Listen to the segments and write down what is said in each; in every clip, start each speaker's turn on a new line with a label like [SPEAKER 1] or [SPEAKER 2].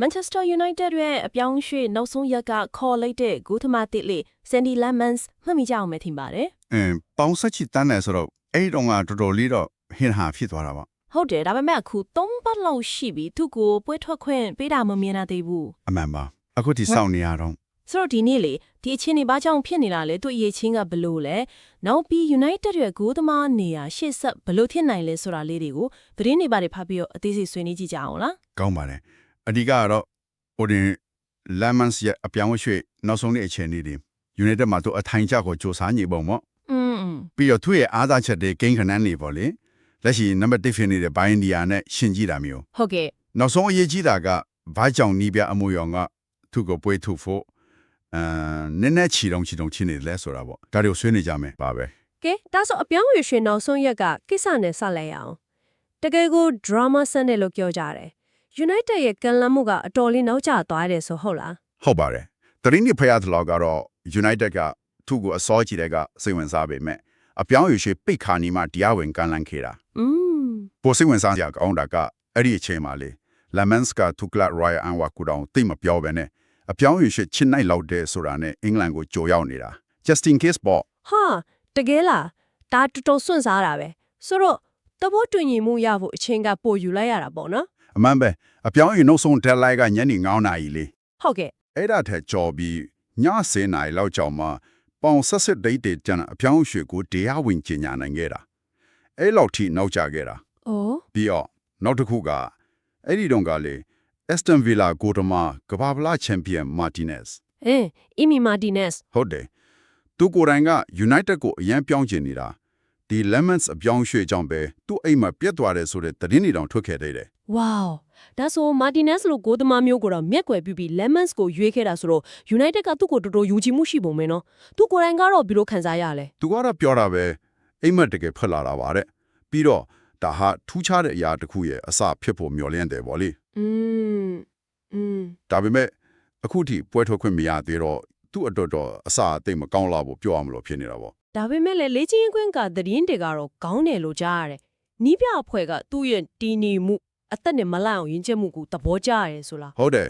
[SPEAKER 1] Manchester United ရဲ့အပြောင်းရွှေ့နောက်ဆုံးရက်ကခေါ်လိုက်တဲ့ဂိုးသမားတစ်လေ Sandy Lemons မှတ်မိကြအောင်ပဲထင်ပါတယ်
[SPEAKER 2] အင်းပေါင်းဆက်ချစ်တန်းတယ်ဆိုတော့အဲ့တော့ကတော်တော်လေးတော့ဟင်ဟာဖြစ်သွားတာပါ
[SPEAKER 1] ဟုတ်တယ်ဒါပေမဲ့အခု၃ပတ်လောက်ရှိပြီသူ့ကိုပွဲထွက်ခွင့်ပေးတာမမြင်နိုင်သေးဘူး
[SPEAKER 2] အမှန်ပါအခုဒီစောင့်နေရတော့
[SPEAKER 1] ဆိုတော့ဒီနေ့လေဒီအချင်းနေဘာကြောင့်ဖြစ်နေတာလဲသူ့အရေးချင်းကဘလို့လဲနောက်ပြီး United ရဲ့ဂိုးသမားနေရာရှေ့ဆက်ဘလို့ဖြစ်နိုင်လဲဆိုတာလေးတွေကိုသတင်းတွေပါတယ်ဖတ်ပြီးတော့အသေးစိတ်ဆွေးနွေးကြည့်ကြအောင်လား
[SPEAKER 2] ကောင်းပါတယ် အဓိကကတော့ဟိုတင်လမ်မန်စ်ရဲ့အပြောင်းအရွှေ့နောက်ဆုံးတဲ့အခြေအနေတွေ United မှာသူအထိုင်ကျကိုစ조사နေပုံပေါ့
[SPEAKER 1] อืม
[SPEAKER 2] ပြီးတော့သူ့ရဲ့အားသာချက်တွေဂိမ်းခဏန်းနေပေါ့လေလက်ရှိနံပါတ်1ဖြစ်နေတဲ့ဘိုင်းဒီယာနဲ့ရှင်းကြည့်တာမျိုး
[SPEAKER 1] ဟုတ်ကဲ့
[SPEAKER 2] နောက်ဆုံးအရေးကြီးတာကဘာကြောင့်နီးပြအမှုရောင်ကသူ့ကိုပွေးထုတ်ဖို့အဲနည်းနည်းခြီတုံခြီတုံချင်းနေလဲဆိုတာပေါ့ဒါတွေကိုဆွေးနွေးကြမယ်ပါပဲ
[SPEAKER 3] ကဲဒါဆိုအပြောင်းအရွှေ့နောက်ဆုံးရက်ကကိစ္စနဲ့ဆက်လိုက်ရအောင်တကယ်ကို drama ဆန်တယ်လို့ပြောကြတယ် United ရဲ့ကန်လမ်းမှုကအတော်လေးနောက်ကျသွားတယ်ဆိုဟုတ်လား
[SPEAKER 2] ဟုတ်ပါတယ်တရင်းနေဖရသလောက်ကတော့ United ကသူ့ကိုအစောကြီးတဲ့ကစိတ်ဝင်စားပေမဲ့အပြောင်းအရွှေ့ပိတ်ခါနီမှတရားဝင်ကန်လန်းခဲ့တာ
[SPEAKER 3] อืม
[SPEAKER 2] ပိုစိတ်ဝင်စားကြကောင်းတာကအဲ့ဒီအချိန်မှာလေ Lemons ကသူကလ Royal Anwa ကူတောင်တိတ်မပြောဘဲနဲ့အပြောင်းအရွှေ့ချစ်နိုင်လောက်တဲ့ဆိုတာနဲ့အင်္ဂလန်ကိုကြိုရောက်နေတာ just in case ပေါ့
[SPEAKER 3] ဟာတကယ်လားဒါတော်တော်စွန့်စားတာပဲဆိုတော့တဘောတွင်ညီမှုရဖို့အချိန်ကပိုယူလိုက်ရတာပေါ့နော်
[SPEAKER 2] အမှန်ပဲအပြောင်းအရွှေ့နောက်ဆုံး deadline ကညနေ9နာရီလေ
[SPEAKER 3] ဟုတ်ကဲ့
[SPEAKER 2] အဲ့ဒါထက်ကြော်ပြီးည10နာရီလောက်ကြောင်မှပေါင်ဆက်စစ်ဒိတ်တွေကျန်အပြောင်းအရွှေ့ကိုတရားဝင်ကျညာနိုင်ခဲ့တာအဲ့လောက်ထိနောက်ကျခဲ့တာ။
[SPEAKER 3] အော်
[SPEAKER 2] ပြီးတော့နောက်တစ်ခုကအဲ့ဒီတုန်းကလေ Aston Villa ကိုတမကဘာဗလာချန်ပီယံ Martinez
[SPEAKER 3] အင်းအီမီမာတီနက်စ်
[SPEAKER 2] ဟုတ်တယ်သူကိုယ်တိုင်က United ကိုအရန်ပြောင်းချင်နေတာဒီ Lemons အပြောင်းရွှေ့ကြောင့်ပဲသူ့အိမ်မှာပြက်သွားတယ်ဆိုတဲ့သတင်းတွေတောင်ထွက်ခဲ့သေးတယ်
[SPEAKER 3] ဝေါဒါဆိုမာတီနက်စ်လို့ကိုသမားမျိုးကိုတော့မျက်ကွယ်ပြုပြီး lemons ကိုရွေးခဲ့တာဆိုတော့ United ကသူ့ကိုတော်တော်ယူကြည်မှုရှိပုံပဲနော်။သူကိုယ်တိုင်ကတော့ဘယ်လိုခံစားရလဲ
[SPEAKER 2] သူကတော့ပြောတာပဲအိမ်မက်တကယ်ဖက်လာတာပါတဲ့ပြီးတော့ဒါဟာထူးခြားတဲ့အရာတစ်ခုရဲ့အစဖြစ်ဖို့မျှော်လင့်တယ်ဗောလေ
[SPEAKER 3] ။อืมอืม
[SPEAKER 2] ဒါပေမဲ့အခုထိပွဲထွက်ခွင့်မရသေးတော့သူ့အတွက်တော့အစအသိပ်မကောင်းလာဘူးပြောရမလို့ဖြစ်နေတာဗော
[SPEAKER 3] ဒါပေမဲ့လည်းလေ့ကျင့်ခွင့်ကသတင်းတွေကတော့ကောင်းတယ်လို့ကြားရတယ်။နီးပြအဖွဲ့ကသူ့ရဲ့တီနီမှု အသက်နဲ့မလိုက်အောင်ယဉ်ကျေးမှုကိုသဘောကျရတယ်ဆိုလား
[SPEAKER 2] ဟုတ်တယ်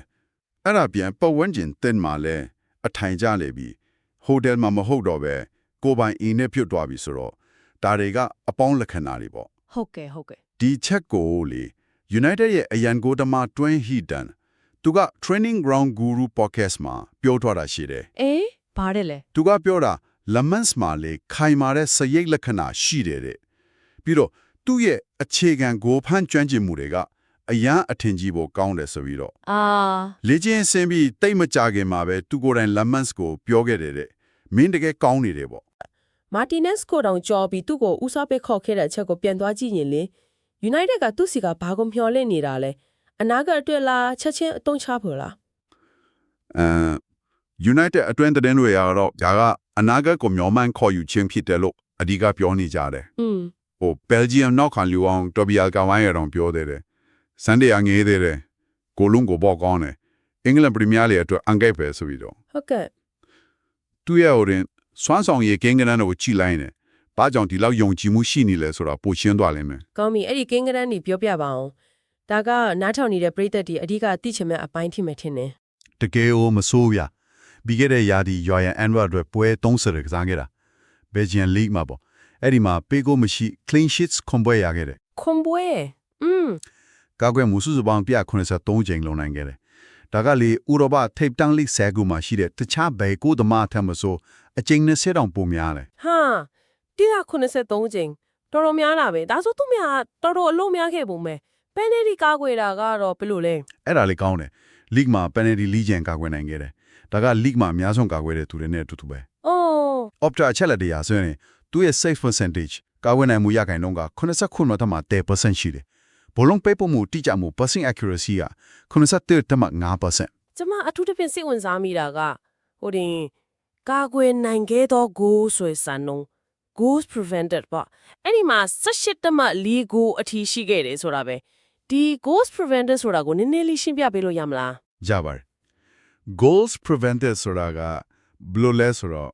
[SPEAKER 2] အဲ့ဒါပြန်ပတ်ဝန်းကျင်တင်မှာလဲအထိုင်ကြလေပြီဟိုတယ်မှာမဟုတ်တော့ပဲကိုယ်ပိုင်အင်းနဲ့ပြုတ်သွားပြီဆိုတော့ဒါတွေကအပေါင်းလက္ခဏာတွေပေါ့။
[SPEAKER 3] ဟုတ်ကဲ့ဟုတ်ကဲ့
[SPEAKER 2] ဒီချက်ကိုလေ United ရဲ့အရန်ကိုတမ Twin Hidden သူက Training Ground Guru Podcast မှာပြောထားတာရှိတယ်။
[SPEAKER 3] အေးဘာတဲ့လဲ
[SPEAKER 2] သူကပြောတာ Lemons မှာလေခိုင်မာတဲ့စရိတ်လက္ခဏာရှိတယ်တဲ့ပြီးတော့ သူ့ရဲ့အခြေခံကိုဖန်ကျွမ်းကျင်မှုတွေကအရန်အထင်ကြီးဖို့ကောင်းတယ်ဆိုပြီးတော့။
[SPEAKER 3] အာ
[SPEAKER 2] လေ့ကျင့်ဆင်းပြီးတိတ်မကြခင်မှာပဲသူကိုယ်တိုင် Lemons ကိုပြောခဲ့တယ်တဲ့မင်းတကယ်ကောင်းနေတယ်ပေါ့
[SPEAKER 4] မာတီနက်စ်ကိုတောင်ကြော်ပြီးသူ့ကိုဦးစားပေးခေါ်ခဲ့တဲ့အချက်ကိုပြန်သွားကြည့်ရင်လေ United ကသူ့စီကဘာကိုမျှော်လင့်နေတာလဲအနာဂတ်အတွက်လားချက်ချင်းအတုံးချဖို့လား
[SPEAKER 2] အဲ United အတွင်းသတင်းတွေကတော့ဒါကအနာဂတ်ကိုမျှော်မှန်းခေါ်ယူခြင်းဖြစ်တယ်လို့အဓိကပြောနေကြတယ်
[SPEAKER 4] อืม
[SPEAKER 2] ဟို Belgium နောက်ခံလူအောင်တော်ဘီယာကဝိုင်းရအောင်ပြောသေးတယ်။ Sunday အငေးသေးတယ်။ကိုလုံးကိုပေါ့ကောင်းတယ်။အင်္ဂလန်ပရီးမီးယားလိအတွက်အန်ဂိတ်ပဲဆိုပြီးတော့
[SPEAKER 4] ဟုတ်ကဲ့
[SPEAKER 2] သူ့ရဲ့ဟိုရင်စွမ်းဆောင်ရည်ကင်းကနန်းကိုကြည်လိုက်နေ။ဘာကြောင့်ဒီလောက်ယုံကြည်မှုရှိနေလဲဆိုတာပိုရှင်းသွားလိမ့်မယ်
[SPEAKER 4] ကောင်းပြီအဲ့ဒီကင်းကရန်ကြီးပြောပြပါအောင်ဒါကနားထောင်နေတဲ့ပရိသတ်တွေအဓိကသိချင်မဲ့အပိုင်းထိမဲ့ထင်တယ်
[SPEAKER 5] တကယ်ကိုမဆိုးဗျပြီးခဲ့တဲ့ယာဒီရွာရန်အန်ဝါအတွက်ပွဲ30ကစားခဲ့တာဘယ်ဂျီယန်လိဂ်မှာပေါ့ အဲ့ဒီမှာပေကိုမရှိ clean sheets ခွန်ပွဲရခဲ့တယ်
[SPEAKER 4] ခွန်ပွဲอืม
[SPEAKER 5] ကာကွယ်မှုစုစုပေါင်း183ချိန်လုံးနိုင်ခဲ့တယ်ဒါကလေဥရောပထိပ်တန်းလိဆဲကူမှာရှိတဲ့တခြားဘယ်ကိုသမားထက်မဆိုအချိန်20တောင်ပိုများတယ်
[SPEAKER 4] ဟာ183ချိန်တော်တော်များတာပဲဒါဆိုသူများတော်တော်အလုံးများခဲ့ပုံပဲပန်နယ်ဒီကားကွေတာကတော့ဘယ်လိုလဲ
[SPEAKER 5] အဲ့ဒါလေးကောင်းတယ်လိဂ်မှာ penalty လီဂျန်ကာကွယ်နိုင်ခဲ့တယ်ဒါကလိဂ်မှာအများဆုံးကာကွယ်တဲ့သူတွေနဲ့အတူတူပဲ
[SPEAKER 4] အော်
[SPEAKER 5] Opta အချက်လက်တရားဆိုရင် သူ့ရဲ့ safe percentage ကာဝယ်နိုင်မှုရခိုင်နှုန်းက89မှတ်မှ10%ရှိတယ်။ဘောလုံးပေးပို့မှုတိကျမှု passing accuracy က93.5%
[SPEAKER 4] ကျမအထူးသဖြင့်စိတ်ဝင်စားမိတာကဟိုတင်ကာကွယ်နိုင်ခဲ့သော goal ဆိုတဲ့စံနှုန်း goals prevented ပေါ့အဲ့ဒီမှာ18တမ4 goal အထိရှိခဲ့တယ်ဆိုတာပဲဒီ goals prevented ဆိုတာကိုနည်းနည်းလေးရှင်းပြပေးလို့ရမလား
[SPEAKER 5] ကြပါတယ် goals prevented ဆိုတာကဘယ်လိုလဲဆိုတော့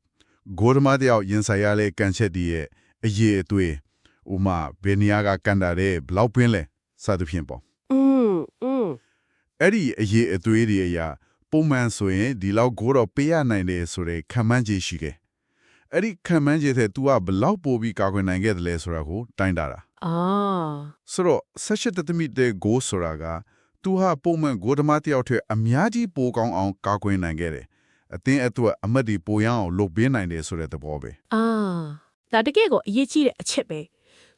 [SPEAKER 5] ဂိုးသမားတယောက်ရင်ဆိုင်ရလေကန်ချက်ဒီရဲ့အရေးအသွေးဥမာဘယ်နေရာကကန်တာတဲ့ဘယ်လောက်ပင်းလဲစသဖြင့်ပေါ့
[SPEAKER 4] อืมอืม
[SPEAKER 2] အဲ့ဒီအရေးအသွေးတွေအရာပုံမှန်ဆိုရင်ဒီလောက်ကိုတော့ပေးရနိုင်တယ်ဆိုတဲ့ခံမှန်းချက်ရှိခဲ့အဲ့ဒီခံမှန်းချက်တဲ့ तू ကဘလောက်ပိုပြီးကာကွယ်နိုင်ခဲ့တယ်လဲဆိုတာကိုတိုင်းတာတာ
[SPEAKER 3] အာ
[SPEAKER 2] ဆိုတော့ဆက်ရှိတဲ့တမိတဲ့ goal ဆိုတာက तू ဟာပုံမှန်ဂိုဒမာတယောက်ထက်အများကြီးပိုကောင်းအောင်ကာကွယ်နိုင်ခဲ့တယ် အတင်းအတွက်အမတ်ဒီပိုရအောင်လုပ်ပေးနိုင်တယ်ဆိုတဲ့သဘောပဲ
[SPEAKER 3] အာဒါတကယ်ကိုအရေးကြီးတဲ့အချက်ပဲ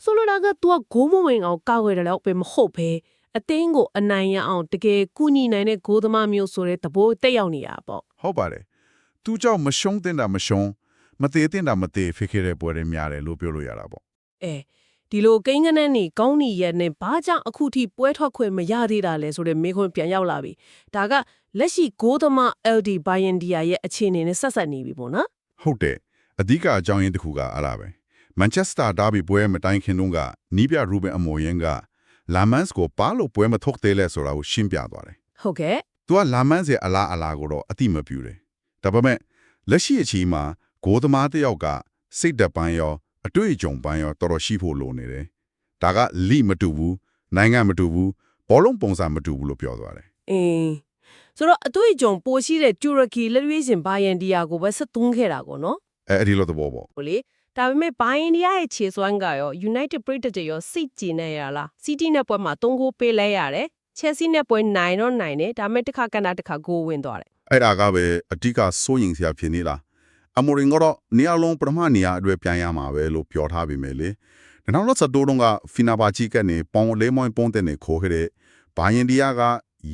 [SPEAKER 3] ဆိုလိုတာက तू ကဂိုးမဝင်အောင်ကောက်ရတယ်လို့ပဲမဟုတ်ပဲအသင်းကိုအနိုင်ရအောင်တကယ်ကုညီနိုင်တဲ့ဂိုးသမားမျိုးဆိုတဲ့သဘောတက်ရောက်နေတာပေါ့
[SPEAKER 2] ဟုတ်ပါတယ်သူကြောင့်မရှုံးတင်တာမရှုံးမသေးတင်တာမသေးဖြစ်ခဲ့တဲ့ပွဲတွေများတယ်လို့ပြောလို့ရတာပေါ့
[SPEAKER 3] အဲ ဒီလိုကိန်းကနန်းနေကောင်းနီရဲ့နဲ့ဘာကြောင့်အခုထိပွဲထွက်ခွင့်မရသေးတာလဲဆိုတဲ့မေးခွန်းပြန်ရောက်လာပြီဒါကလက်ရှိဂိုးသမား LD Bayern-Dia ရဲ့အခြေအနေနဲ့ဆက်ဆက်နေပြီပေါ့နော်
[SPEAKER 2] ဟုတ်တယ်အဓိကအကြောင်းရင်းတစ်ခုကအဲ့ဒါပဲမန်ချက်စတာဒါဘီပွဲမတိုင်ခင်တုန်းကနီးပြရူဘင်အမော်ယန်ကလာမန်စ်ကိုပါလို့ပွဲမထုတ်သေးလဲဆိုတာကိုရှင်းပြသွားတယ်
[SPEAKER 3] ဟုတ်ကဲ့
[SPEAKER 2] သူကလာမန်းစေအလားအလားကိုတော့အတိမပြူတယ်။ဒါပေမဲ့လက်ရှိအချိန်မှာဂိုးသမားတစ်ယောက်ကစိတ်ဓာတ်ပိုင်းရော အတွေ့အကြုံပိုင်းရောတော်တော်ရှိဖို့လိုနေတယ်။ဒါကလိမတူဘူး၊နိုင်ငံမတူဘူး၊ဘောလုံးပုံစံမတူဘူးလို့ပြောသွားတယ်
[SPEAKER 3] အင်းဆိုတော့အတွေ့အကြုံပိုရှိတဲ့တူရကီလက်ရွေးစင် Bayern-Dia ကိုပဲဆက်သွင်းခဲ့တာကောနော်။
[SPEAKER 2] အဲအဲ့ဒီလိုသဘောပေါ့
[SPEAKER 3] ဟိုလေဒါပေမဲ့ Bayern-Dia ရဲ့ခြေစွမ်းကရော United ပြည်သက်ရောစိတ်ကြည်နေရလား City နဲ့ပွဲမှာ3ဂိုးပေးလဲရတယ် Chelsea နဲ့ပွဲ9တော့9တယ်ဒါပေမဲ့တစ်ခါကနတစ်ခါဂိုးဝင်သွားတယ်။
[SPEAKER 2] အဲ့ဒါကပဲအဓိကစိုးရင်စရာဖြစ်နေလား။ အမိုရင်ကတော့နေရာလုံးပထမနေရာအတွက်ပြန်ရမှာပဲလို့ပြောထားပေမဲ့လေ။နောက်တော့စတိုးတုံးကဖီနာပါချီကနေပေါင်လေးမောင်းပုံးတဲ့နေခိုးခဲ့တဲ့ဘာယင်ဒီယာက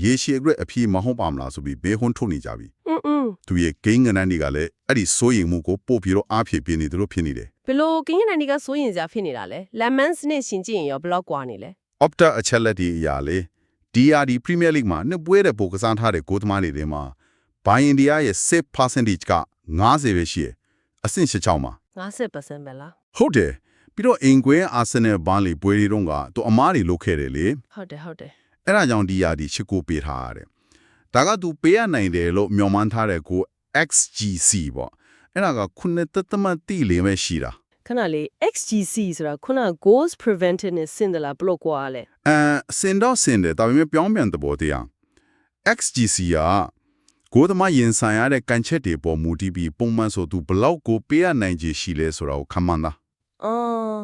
[SPEAKER 2] ရေရှည်အတွက်အဖြစ်မဟုတ်ပါမလားဆိုပြီးဘေးဟွန်းထုတ်နေကြပြီ။သူရဲ့ဂိမ်းငနန်းတွေကလည်းအဲ့ဒီစိုးရင်မှုကိုပို့ပြီးတော့အားဖြည့်ပြနေတယ်လို့ဖြစ်နေတယ်။
[SPEAKER 3] ဘလို့ဂိမ်းငနန်းတွေကစိုးရင်စရာဖြစ်နေတာလဲ။လက်မန်စနဲ့ရှင်ကြည့်ရင်ရောဘလော့ကွာနေလဲ။
[SPEAKER 2] Opta အချက်လက်ဒီအရာလေ။ DRD Premier League မှာနှစ်ပွဲတဲ့ပိုကစားထားတဲ့ဂိုးသမားတွေထဲမှာဘာယင်ဒီယာရဲ့ save percentage က 90ပဲရှိရအဆင့်16မှာ
[SPEAKER 3] 90%ပဲလား
[SPEAKER 2] ဟုတ်တယ်ပြီးတော့အင်ကွဲအာဆင်နယ်ဘာလီပွဲတွေတုန်းကသူအမားတွေလုတ်ခဲ့တယ်လေ
[SPEAKER 3] ဟုတ်တယ်ဟုတ်တယ်
[SPEAKER 2] အဲ့ဒါကြောင့်ဒီရာဒီချစ်ကိုပေးထားရတယ်ဒါကသူပေးရနိုင်တယ်လို့မျှော်မှန်းထားတဲ့ကို XGC ပေါ့အဲ့ဒါကခုနှစ်သက်သမတ်တိလေးပဲရှိတာ
[SPEAKER 3] ခဏလေး XGC ဆိုတာခုန goals prevented နဲ့စင်တယ်လားဘလို့ကွာလဲ
[SPEAKER 2] အဲစင်တော့စင်တယ်ဒါပေမဲ့ပြောင်းပြန်သဘောတရား XGC က ကိုယ်သမားရင်ဆိုင်ရတဲ့ကန်ချက်တွေပေါ်မူတည်ပြီးပုံမှန်ဆိုသူဘလောက်ကိုပေးရနိုင်ခြေရှိလဲဆိုတာကိုခန့်မှန်းတာ
[SPEAKER 3] အော်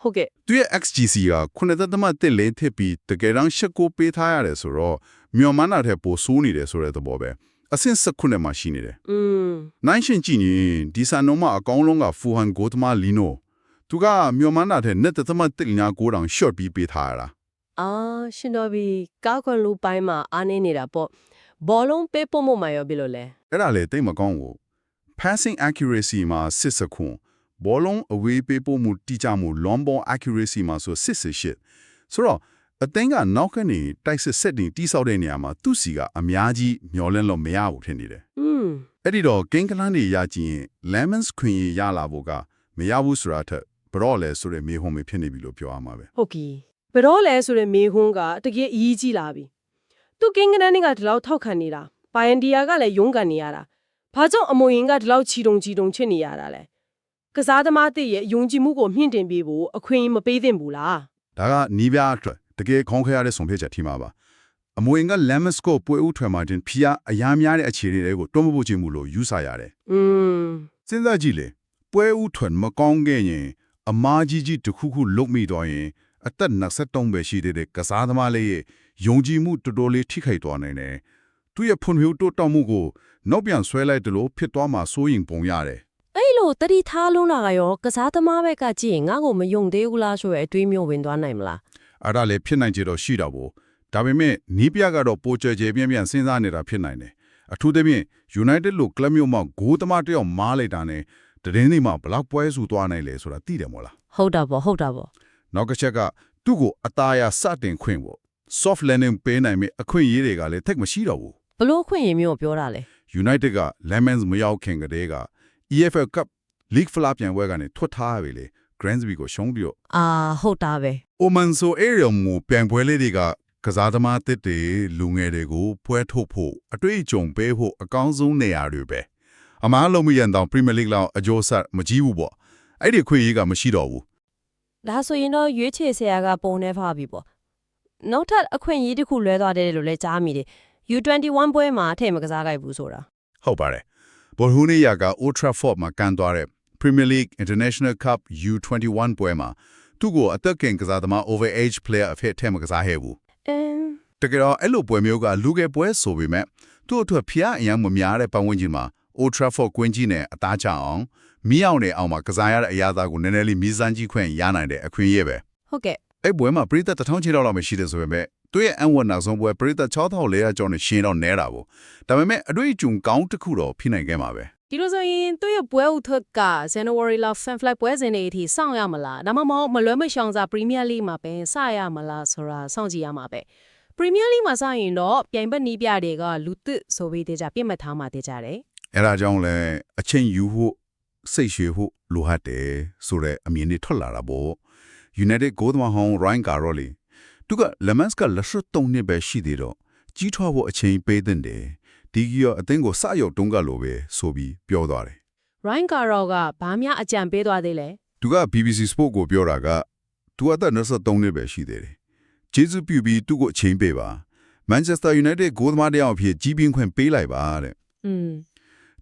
[SPEAKER 3] ဟုတ်ကဲ့
[SPEAKER 2] သူရဲ့ XGC ကခုနှစ်သက်သမတ်တစ်လေးထစ်ပြီးတကယ်တမ်းရှက်ကိုပေးထားရတယ်ဆိုတော့မျော်မှန်းတာထက်ပိုဆိုးနေတယ်ဆိုတဲ့သဘောပဲအဆင့်၁ခုနှစ်မှာရှိနေတယ်
[SPEAKER 3] อืม
[SPEAKER 2] နိုင်ရှင်ကြည့်ရင်ဒီဆန်နုံမအကောင်းလုံးကဖူဟန်ဂိုတမလီနိုသူကမျော်မှန်းတာတဲ့နဲ့တသမတ်တစ်ညာကိုတောင် short ပြီးပေးထားရတာ
[SPEAKER 3] အာရှင်တော်ပြီကောက်ခွန်လူပိုင်းမှာအားနေနေတာပေါ့ ဘောလုံးပေးဖို့မမရောပြီလို့လဲ
[SPEAKER 2] အဲ့ဒါလေတိတ်မကောင်းဘူး passing accuracy မှာစစ်စခွန်ဘောလုံးအဝေးပေးဖို့မှုတိကျမှု long ball accuracy မှာဆိုစစ်စစ်ရှစ်ဆိုတော့အသင်းကနောက်ကနေတိုက်စစ်ဆက်တင်တိဆောက်တဲ့နေရာမှာသူ့စီကအများကြီးမျောလင်းလို့မရဘူးထင်နေတယ်
[SPEAKER 3] อืม
[SPEAKER 2] အဲ့ဒီတော့ကင်းကလန်းတွေရကြည့်ရင် lemons ခွင်ရရလာဖို့ကမရဘူးဆိုတာထက်ဘရော့လဲဆိုတဲ့မေးခွန်းပဲဖြစ်နေပြီလို့ပြောရမှာပဲ
[SPEAKER 3] ဟုတ်ကီဘယ်တော့လဲဆိုတဲ့မေးခွန်းကတကယ်အရေးကြီးလာပြီ သူကင်းကနန်းကဒီလောက်ထောက်ခံနေတာဘိုင်ယန်ဒီယာကလည်းရုန်းကန်နေရတာဘာကြောင့်အမွေရင်ကဒီလောက်ချီတုံချီတုံချစ်နေရတာလဲကစားသမားတစ်ရဲ့ယုံကြည်မှုကိုမြင့်တင်ပေးဖို့အခွင့်အရေးမပေးသင့်ဘူးလား
[SPEAKER 2] ဒါကနီးပြားအတွက်တကယ်ခေါင်းခဲရတဲ့ဆုံးဖြတ်ချက်ထီမှာပါအမွေက lemons ကိုပွဲဥထွယ်မှာတင်ဖီးယာအများများတဲ့အခြေအနေတွေကိုတွန်းမဖို့ချင်မှုလို့ယူဆရတယ်
[SPEAKER 3] อืม
[SPEAKER 2] စဉ်းစားကြည့်လေပွဲဥထွယ်မကောင်းခဲ့ရင်အမားကြီးကြီးတစ်ခုခုလုတ်မိတော့ရင်အသက်23ပဲရှိသေးတဲ့ကစားသမားလေးရဲ့ ယုံကြည်မှုတော်တော်လေးထိခိုက်သွားနိုင်တယ်သူရဲ့ဖွံ့ဖြိုးတိုးတက်မှုကိုနောက်ပြန်ဆွဲလိုက်တယ်လို့ဖြစ်သွားမှာစိုးရင်ပုံရတယ်
[SPEAKER 3] အဲ့လိုတတိထားလုံးလာကရောကစားသမားဘက်ကကြည့်ရင်ငါ့ကိုမယုံသေးဘူးလားဆိုရယ်အတွေးမျိုးဝင်သွားနိုင်မလား
[SPEAKER 2] အဲ့ဒါလည်းဖြစ်နိုင်ကြတော့ရှိတာပေါ့ဒါပေမဲ့နီးပြကတော့ပိုကြဲကြဲပြင်းပြင်းစဉ်းစားနေတာဖြစ်နိုင်တယ်အထူးသဖြင့် United လို့ကလပ်မျိုးမှာဂိုးသမားတစ်ယောက်မားလိုက်တာနဲ့တရင်ဒီမှာဘလောက်ပွဲစုသွားနိုင်လဲဆိုတာသိတယ်မို့လား
[SPEAKER 3] ဟုတ်တာပေါ့ဟုတ်တာပေါ့
[SPEAKER 2] နောက်ကချက်ကသူ့ကိုအသားရစတင်ခွင့်ပေါ့ soft landing ပေးနိုင်မယ့်အခွင့်အရေးတွေကလည်းထက်မရှိတော့ဘူး
[SPEAKER 3] ဘလို့အခွင့်အရေးမျိုးပြောတာလဲ
[SPEAKER 2] United က Lemons မရောက်ခင်ကတည်းက EFL Cup League Flop ပြန်ပွဲကနေထွက်ထားပြီလေ Grandsby ကိုရှုံးပြီးတော့
[SPEAKER 3] အာဟုတ်တာပဲ
[SPEAKER 2] Oman ဆို area မူပြန်ပွဲလေးတွေကကစားသမားတစ်တွေလူငယ်တွေကိုပွဲထုတ်ဖို့အတွေ့အကြုံပေးဖို့အကောင်းဆုံးနေရာတွေပဲအမားလုံးမရန်တောင် Premier League လောက်အကျိုးဆက်မကြီးဘူးပေါ့အဲ့ဒီခွင့်ရေးကမရှိတော့ဘူး
[SPEAKER 3] ဒါဆိုရင်တော့ရွေးချယ်ဆရာကပုံနေဖားပြီပေါ့
[SPEAKER 6] နောက်ထပ်အခွင့်အရေးတစ်ခုလွဲသွားတယ်လို့လည်းကြားမိတယ် U21 ပွဲမှာအထည့်မကစားခဲ့ဘူးဆိုတာ
[SPEAKER 2] ဟုတ်ပါတယ်ဘော်ဟူနီယာက Old Trafford မှာကန်သွားတဲ့ Premier League International Cup U21 ပွဲမှာသူ့ကိုအသက်ကင်ကစားသမား over age player အဖြစ်ထဲမကစားခဲ့ဘူး
[SPEAKER 6] အင်း
[SPEAKER 2] တကယ်တော့အဲ့လိုပွဲမျိုးကလူငယ်ပွဲဆိုပေမဲ့သူ့အတွက်ဖျားအရင်မများတဲ့ပတ်ဝန်းကျင်မှာ Old Trafford ကွင်းကြီးနဲ့အသားချအောင်မိအောင်နဲ့အောင်မှာကစားရတဲ့အရာသားကိုနည်းနည်းလေးမီးစမ်းကြည့်ခွင့်ရနိုင်တဲ့အခွင့်အရေးပဲ
[SPEAKER 6] ဟုတ်ကဲ့
[SPEAKER 2] အဲ့ပွဲမှာပရိသတ်တစ်ထောင်ချီလောက်မရှိတယ်ဆိုပေမဲ့သူ့ရဲ့အန်ဝတ်နောက်ဆုံးပွဲပရိသတ်6400ကျော်နဲ့ရှင်းတော့နဲတာပေါ့ဒါပေမဲ့အတွေ့အကြုံကောင်းတစ်ခုတော့ဖိနိုင်ခဲ့မှာပဲ
[SPEAKER 3] ဒီလိုဆိုရင်သူ့ရဲ့ပွဲဥထက်က January လ Fan Flight ပွဲစဉ်တွေအထိစောင့်ရမလားဒါမှမဟုတ်မလွဲမရှောင်စာ Premier League မှာပဲစရမလားဆိုတာစောင့်ကြည့်ရမှာပဲ Premier League မှာစရင်တော့ပြိုင်ဘက်နီးပြတွေကလူသစ်ဆိုပြီးတေချာပြစ်မှတ်ထားမှတေချာတယ်
[SPEAKER 2] အဲ့ဒါကြောင့်လဲအချင်းယူဖို့စိတ်ရှည်ဖို့လိုဟတ်တယ်ဆိုတဲ့အမြင်တွေထွက်လာတာပေါ့ United ကိုသမားဟောင်း Ryan Carroll သူက Lemans ကလက်ရှိ3နှစ်ပဲရှိသေးတော့ကြီးထွားဖို့အချိန်ပေးတဲ့တယ်ဒီကြီးရောအသင်းကိုစရောက်တုံးကလိုပဲဆိုပြီးပြောသွားတယ်
[SPEAKER 3] Ryan Carroll ကဘာများအကြံပေးသွားသေးလဲ
[SPEAKER 2] သူက BBC Sport ကိုပြောတာကသူအသက်23နှစ်ပဲရှိသေးတယ်ဂျေဇုပြုပြီးသူ့ကိုအချိန်ပေးပါ Manchester United ကိုသမားတယောက်အဖြစ်ကြီးပြင်းခွင့်ပေးလိုက်ပါတဲ့
[SPEAKER 3] อืม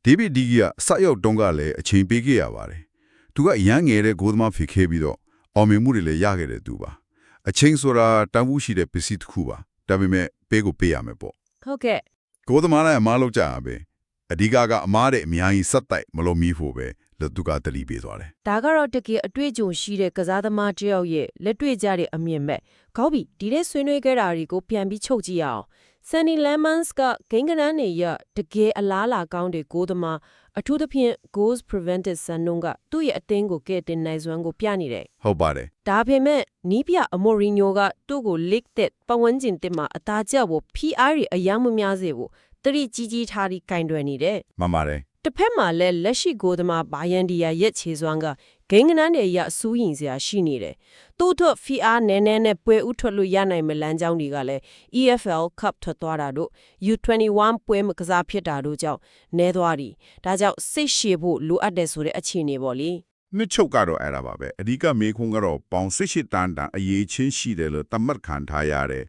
[SPEAKER 2] ဒေးဗစ်ဒီဂီကစရောက်တုံးကလည်းအချိန်ပေးခဲ့ရပါတယ်။သူကအရန်ငယ်တဲ့ဂိုးသမားဖြစ်ခဲ့ပြီးတော့ အောင်မြင်မှုတွေလည်းရခဲ့တဲ့သူပါ။အချိန်ဆိုတာတန်ဖိုးရှိတဲ့ပစ္စည်းတစ်ခုပါ။ဒါပေမဲ့ပေးကိုပေးရမယ်ပေါ့
[SPEAKER 3] ဟုတ်ကဲ့။
[SPEAKER 2] ဂိုးသမားလည်းအမားလောက်ကြရပဲ။အဓိကကအမားတဲ့အများကြီးစက်တိုက်မလို့မီးဖို့ပဲလို့သူကတတိပေးသွားတယ်
[SPEAKER 6] ဒါကတော့တကယ်အတွေ့အကြုံရှိတဲ့ကစားသမားတစ်ယောက်ရဲ့လက်တွေ့ကြတဲ့အမြင်ပဲကောင်းပြီဒီနေ့ဆွေးနွေးခဲ့တာတွေကိုပြန်ပြီးချုပ်ကြည့်ရအောင် Sunny Lemons ကဂိမ်းကနန်းနေရတကယ်အလားလာကောင်းတဲ့ကိုသမားအထူးသဖြင့် goals prevented ဆန်နုံကသူ့ရဲ့အသင်းကိုကဲတင်နိုင်စွမ်းကိုပြနေတယ်။
[SPEAKER 2] ဟုတ်ပါတယ်
[SPEAKER 6] ဒါပေမဲ့နီးပြအမိုရီညိုကသူ့ကို league တဲ့ပတ်ဝန်းကျင်တင်မှာအသားကျဖို့ PR ရအယမ်းမများစေဘူးတတိကြီးကြီးထားပြီးကင်တွယ်နေတယ်။
[SPEAKER 2] မှန်ပါတယ်
[SPEAKER 6] တစ်ဖက်မှာလည်းလက်ရှိကိုသမားဘာယန်ဒီယာရက်ချေစွမ်းကဂိမ်းကနန်းတွေရအစူးရင်စရာရှိနေတယ်။သူ့အတွက် FIA နဲနဲနဲ့ပွဲဥထွက်လို့ရနိုင်မလန်းကြောင်းတွေကလည်း EFL Cup ထွက်သွားတာတို့ U21 ပွဲမကစားဖြစ်တာတို့ကြောင့်နဲသွားပြီ။ဒါကြောင့်စိတ်ရှည်ဖို့လိုအပ်တယ်ဆိုတဲ့အခြေအနေပေါ့လေ။
[SPEAKER 7] နှစ်ချုပ်ကတော့အဲ့ဒါပါပဲအဓိကမေခွန်းကတော့ပေါင်စစ်ရှိတန်တန်အရေးချင်းရှိတယ်လို့သတ်မှတ်ခံထားရတယ်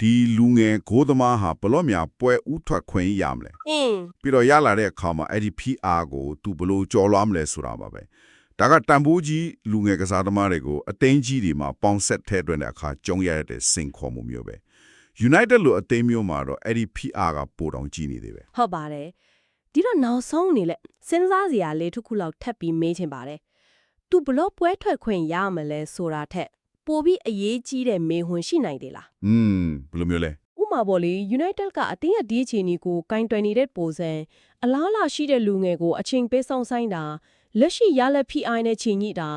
[SPEAKER 7] ဒီလူငယ်ကိုသမားဟာဘလို့များပွဲဥထွက်ခွင့်ရမလဲ။
[SPEAKER 6] အင်း
[SPEAKER 7] ပြီးတော့ရလာတဲ့အခါမှာအဲ့ဒီ PR ကိုသူဘလို့ကြော်လွှမ်းမလဲဆိုတာပါပဲ ဒါကတန်ဖိုးကြီးလူငယ်ကစားသမားတွေကိုအသိန်းကြီးတွေမှာပေါင်ဆက်ထဲတွင်တဲ့အခါကြုံရတဲ့စင်ခေါ်မှုမျိုးပဲ United လို့အသိန်းမျိုးမှာတော့အဲ့ဒီ PR ကပိုတောင်ကြီးနေသေးပဲ
[SPEAKER 3] ဟုတ်ပါတယ်ဒီတော့နောက်ဆုံးအနေနဲ့စဉ်းစားစရာလေးတစ်ခုလောက်ထပ်ပြီးမေးချင်ပါတယ်သူဘလို့ပွဲထွက်ခွင့်ရမလဲဆိုတာထက်ပိုပြီးအရေးကြီးတဲ့မေးခွန်းရှိနိုင်သေးလား
[SPEAKER 7] อืมဘယ်လိုမျိုးလဲ
[SPEAKER 3] ဥပမာပေါ့လေ United ကအတင်းရဲ့ဒီအခြေအနေကိုကင်တွယ်နေတဲ့ပုံစံ အလားအလာရှိတဲ့လူငယ်ကိုအချိန်ပေးဆောင်ဆိုင်တာလက်ရှိရလက် PI နဲ့ချိန်ညိတာ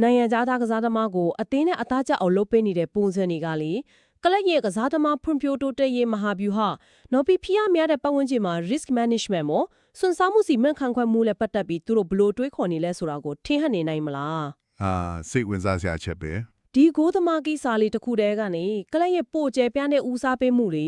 [SPEAKER 3] နိုင်ငံသားသားကစားသမားကိုအတင်းနဲ့အသားကျအောင်လုပ်ပေးနေတဲ့ပုံစံတွေကလေကလပ်ရဲ့ကစားသမားဖွံ့ဖြိုးတိုးတက်ရေးမဟာဗျူဟာနောက်ပြီးဖိအားများတဲ့ပတ်ဝန်းကျင်မှာ risk management မို့စွန့်စားမှုစီမန့်ခံခွင့်မှုနဲ့ပတ်သက်ပြီးသူတို့ဘလို့တွေးခေါ်နေလဲဆိုတာကိုထင်ဟပ်နေနိုင်မလား
[SPEAKER 7] အာစိတ်ဝင်စားစရာချက်ပဲ
[SPEAKER 3] ဒီကိုသမားကိစ္စလေးတစ်ခုတည်းကနေကလပ်ရဲ့ပို့ကျဲပြန်းတဲ့ဦးစားပေးမှုတွေ